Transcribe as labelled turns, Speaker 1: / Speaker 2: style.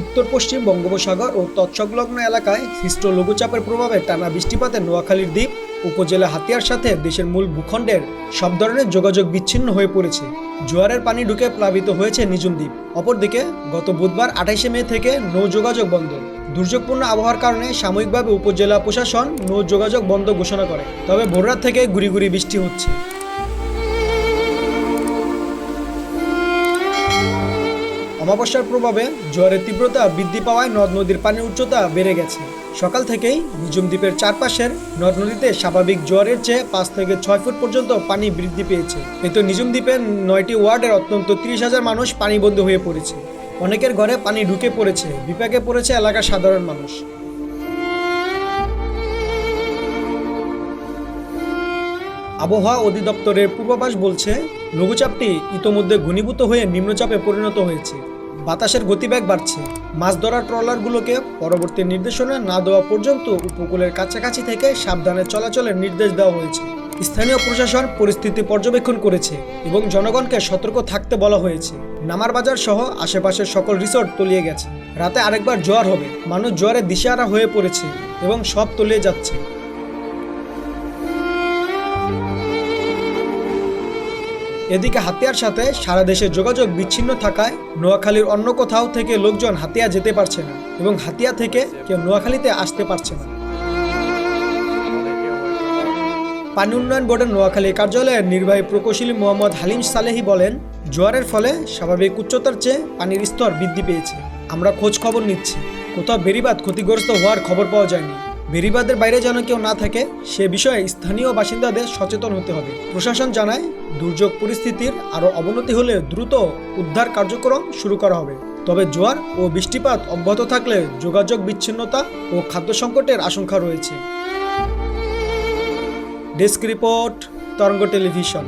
Speaker 1: উত্তর পশ্চিম বঙ্গোপসাগর ও তৎসংলগ্ন এলাকায় সৃষ্ট লঘুচাপের প্রভাবে টানা বৃষ্টিপাতে নোয়াখালীর দ্বীপ, উপজেলা হাতিয়ার সাথে দেশের মূল ভূখণ্ডের সব ধরনের যোগাযোগ বিচ্ছিন্ন হয়ে পড়েছে। জোয়ারের পানি ঢুকে প্লাবিত হয়েছে নিজুম দ্বীপ। অপরদিকে, গত বুধবার আঠাইশে মে থেকে নৌ যোগাযোগ বন্ধ। দুর্যোগপূর্ণ আবহাওয়ার কারণে সাময়িকভাবে উপজেলা প্রশাসন নৌ যোগাযোগ বন্ধ ঘোষণা করে। তবে ভোররাত থেকে গুড়ি গুড়ি বৃষ্টি হচ্ছে। অমাবস্যার প্রভাবে জোয়ারের তীব্রতা বৃদ্ধি পাওয়ায় নদ নদীর পানির উচ্চতা বেড়ে গেছে। সকাল থেকেই নিজুম দ্বীপের চারপাশের নদ নদীতে স্বাভাবিক জোয়ারের চেয়ে পাঁচ থেকে ছয় ফুট পর্যন্ত পানি বৃদ্ধি পেয়েছে। কিন্তু নিজুম দ্বীপের নয়টি ওয়ার্ডের অত্যন্ত তিরিশ হাজার মানুষ পানিবন্দী হয়ে পড়েছে। অনেকের ঘরে পানি ঢুকে পড়েছে, বিপাকে পড়েছে এলাকার সাধারণ মানুষ। আবহাওয়া অধিদপ্তরের পূর্বাভাস বলছে, লঘুচাপটি ইতোমধ্যে ঘনীভূত হয়ে নিম্নচাপে পরিণত হয়েছে। বাতাসের গতিবেগ বাড়ছে। মাছ ধরার ট্রলারগুলোকে পরবর্তী নির্দেশনা না দেওয়া পর্যন্ত উপকূলের কাছাকাছি থেকে সাবধানে চলাচলের নির্দেশ দেওয়া হয়েছে। স্থানীয় প্রশাসন পরিস্থিতি পর্যবেক্ষণ করেছে এবং জনগণকে সতর্ক থাকতে বলা হয়েছে। নামার বাজার সহ আশেপাশের সকল রিসোর্ট তলিয়ে গেছে। রাতে আরেকবার জোয়ার হবে। মানুষ জোয়ারে দিশেহারা হয়ে পড়েছে এবং সব তলিয়ে যাচ্ছে। এদিকে হাতিয়ার সাথে সারা দেশে যোগাযোগ বিচ্ছিন্ন থাকায় নোয়াখালীর অন্য কোথাও থেকে লোকজন হাতিয়া যেতে পারছে না এবং হাতিয়া থেকে কেউ নোয়াখালীতে আসতে পারছে না। পানি উন্নয়ন বোর্ডের নোয়াখালী কার্যালয়ের নির্বাহী প্রকৌশলী মোহাম্মদ হালিম সালেহি বলেন, জোয়ারের ফলে স্বাভাবিক উচ্চতার চেয়ে পানির স্তর বৃদ্ধি পেয়েছে। আমরা খোঁজ খবর নিচ্ছি। কোথাও বেরিবাদ ক্ষতিগ্রস্ত হওয়ার খবর পাওয়া যায়নি। বেরিবাদের বাইরে যেন কেউ না থাকে, সে বিষয়ে স্থানীয় বাসিন্দাদের সচেতন হতে হবে। প্রশাসন জানায়, দুর্যোগ পরিস্থিতির আরও অবনতি হলে দ্রুত উদ্ধার কার্যক্রম শুরু করা হবে। তবে জোয়ার ও বৃষ্টিপাত অব্যাহত থাকলে যোগাযোগ বিচ্ছিন্নতা ও খাদ্য সংকটের আশঙ্কা রয়েছে। Desk report, Taranga television.